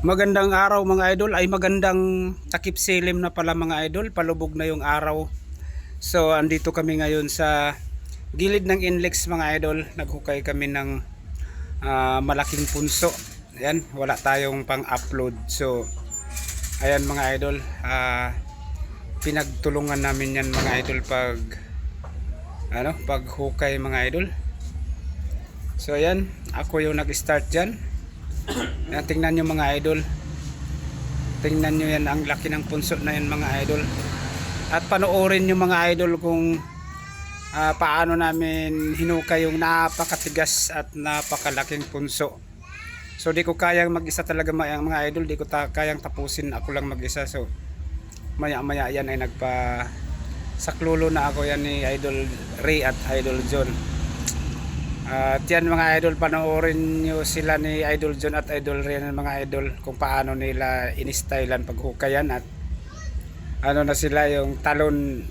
Magandang araw mga idol. Ay magandang takip silim na pala mga idol. Palubog na yung araw. So andito kami ngayon sa gilid ng inlex mga idol. Naghukay kami ng ah, malaking punso. Ayan wala tayong pang upload so ayan mga idol. Ah, pinagtulungan namin yan mga idol pag ano pag mga idol. So ayan ako yung nag start dyan Yan, tingnan nyo mga idol. Tingnan nyo yan ang laki ng punso na yan mga idol. At panoorin nyo mga idol kung ah, paano namin hinukay yung napakatigas at napakalaking punso. So di ko kayang mag-isa talaga mga, mga idol. Di ko ta kayang tapusin ako lang mag-isa. So maya maya yan ay nagpa saklulo na ako yan ni Idol Ray at Idol John. At yan mga idol, panoorin nyo sila ni Idol John at Idol Rian mga idol kung paano nila inistylan paghukayan at ano na sila yung talon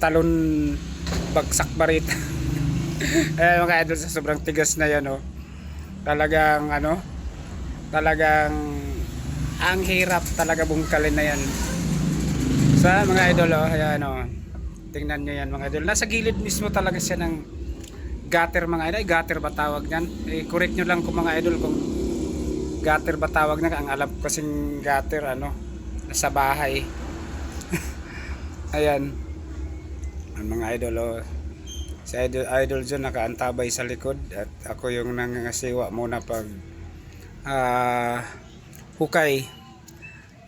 talon bagsak barita. Ayan mga idol sa sobrang tigas na yan oh. Talagang ano talagang ang hirap talaga bungkalin na yan. Sa mga idol oh, ayan oh. Tingnan nyo yan mga idol. Nasa gilid mismo talaga siya ng gutter mga idol. Gutter ba tawag niyan? Eh, correct nyo lang kung mga idol kung gutter ba tawag na. Ang alam ko kasing gutter, ano, nasa bahay. Ayan. Ang mga idol, oh. Si idol, idol dyan nakaantabay sa likod at ako yung nangangasiwa muna pag ah hukay.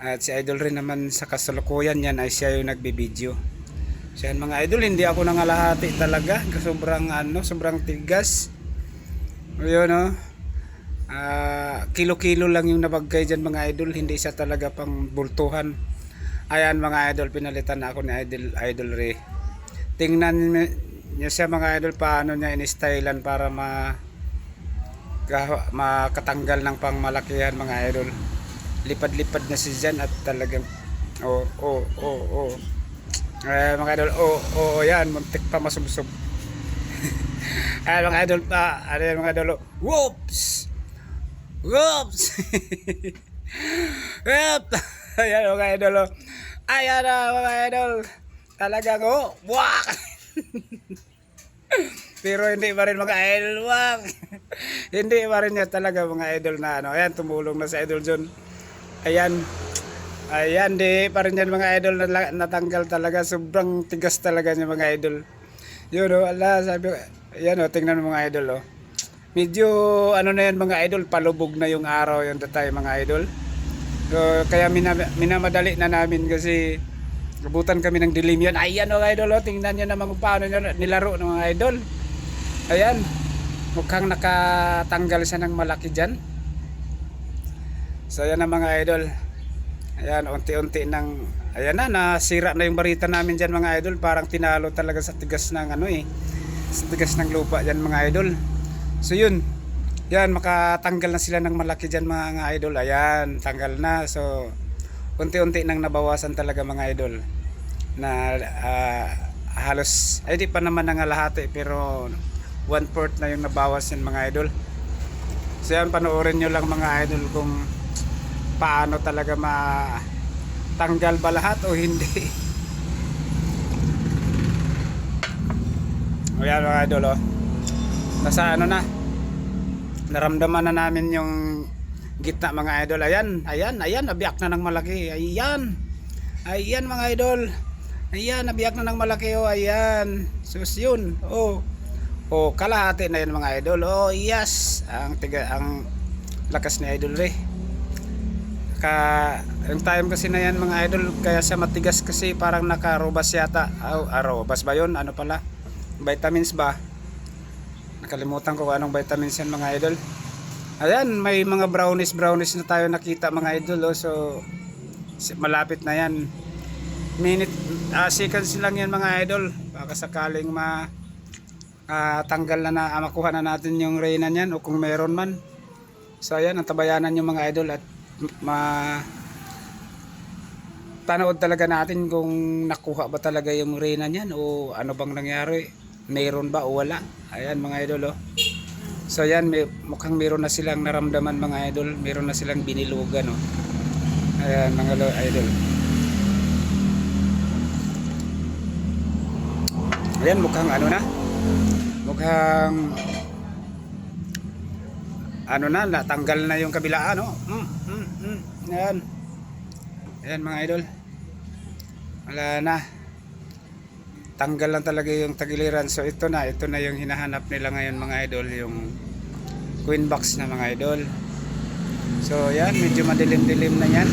At si idol rin naman sa kasalukuyan yan ay siya yung nagbibideo. So yan mga idol, hindi ako nangalahati talaga. Sobrang ano, sobrang tigas. Ayun no. Ah, kilo-kilo lang yung nabagay dyan mga idol, hindi siya talaga pang bultuhan. Ayan mga idol, pinalitan na ako ni Idol Idol Ray. Tingnan niyo siya mga idol paano niya in-stylean para ma ga- makatanggal ng pangmalakihan mga idol. Lipad-lipad na si Jan at talagang oh oh oh oh eh, mga idol, oo, oh, oh, yan, muntik pa masubsob. Ay, mga idol pa, ano yan mga idol, whoops! Whoops! Whoop! Ayan mga idol, oh. Ayan na mga idol. Talagang, oh, wak! Pero hindi pa rin mga idol, wak! hindi pa rin niya talaga mga idol na ano. Ayan, tumulong na sa idol John. Ayan, Ayan, di pa rin yan mga idol na natanggal talaga. Sobrang tigas talaga niya mga idol. Yun o, ala, sabi ko, ayan o, tingnan mo mga idol o. Medyo, ano na yan mga idol, palubog na yung araw yung tatay mga idol. So, kaya mina, minamadali na namin kasi Nabutan kami ng dilim yan. Ayan o idol o, tingnan nyo naman kung paano nyo nilaro ng mga idol. Ayan, mukhang nakatanggal siya ng malaki dyan. So, ayan na mga idol. Ayan, unti-unti nang ayan na, nasira na yung barita namin dyan mga idol. Parang tinalo talaga sa tigas ng ano eh. Sa tigas ng lupa dyan mga idol. So yun, yan, makatanggal na sila ng malaki dyan mga idol. Ayan, tanggal na. So, unti-unti nang nabawasan talaga mga idol. Na ah, halos, ay di pa naman nangalahati pero one fourth na yung nabawas yan mga idol. So yan, panoorin nyo lang mga idol kung paano talaga matanggal ba lahat o hindi. O yan mga idol oh. Nasa ano na. Naramdaman na namin yung gitna mga idol. Ayan, ayan, ayan, nabiyak na ng malaki. Ayan. Ayan mga idol. Ayan, nabiyak na ng malaki oh, ayan. Sus yun. Oh. Oh, kalahati na yan mga idol. Oh, yes. Ang tiga ang lakas ni Idol Ray ka yung time kasi na yan mga idol kaya siya matigas kasi parang nakarobas yata. Oh, arobas ba yun? Ano pala? Vitamins ba? Nakalimutan ko kung anong vitamins yan mga idol. Ayan may mga brownies brownies na tayo nakita mga idol oh, so malapit na yan. Minute ah, seconds lang yan mga idol. Baka sakaling ma ah, tanggal na na ah, makuha na natin yung reyna niyan o kung meron man. So ayan antabayanan yung mga idol at ma tanood talaga natin kung nakuha ba talaga yung reyna niyan o ano bang nangyari meron ba o wala ayan mga idol oh So yan, may, mukhang meron na silang naramdaman mga idol. Meron na silang binilugan. No? Ayan mga idol. Ayan, mukhang ano na. Mukhang ano na, natanggal na yung kabila, ano? Mm, mm, mm. Ayan. Ayan mga idol. Wala na. Tanggal lang talaga yung tagiliran. So ito na, ito na yung hinahanap nila ngayon mga idol, yung queen box na mga idol. So yan, medyo madilim-dilim na yan.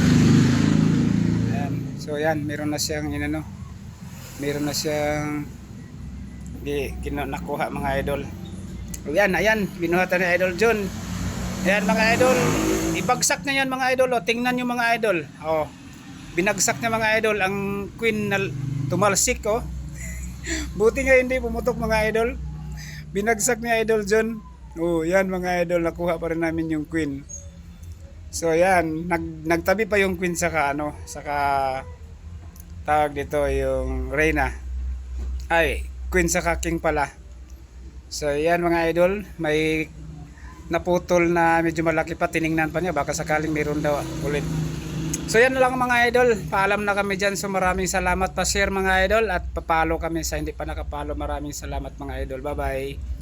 Ayan. So yan, meron na siyang inano. Meron na siyang di nakuha mga idol. O yan, ayan, binuhatan ni Idol John. Ayan mga idol, ibagsak na yan mga idol. O, tingnan nyo mga idol. O, binagsak niya mga idol ang queen na tumalsik oh. Buti nga hindi pumutok mga idol. Binagsak ni Idol John. Oh, yan mga idol, nakuha pa rin namin yung queen. So yan, nag, nagtabi pa yung queen saka ano, saka tawag dito yung Reyna. Ay, queen saka king pala. So yan mga idol, may naputol na medyo malaki pa tiningnan pa niya baka sakaling meron daw ulit. So yan lang mga idol, paalam na kami dyan. So maraming salamat pa share mga idol at papalo kami sa hindi pa nakapalo. Maraming salamat mga idol. Bye bye.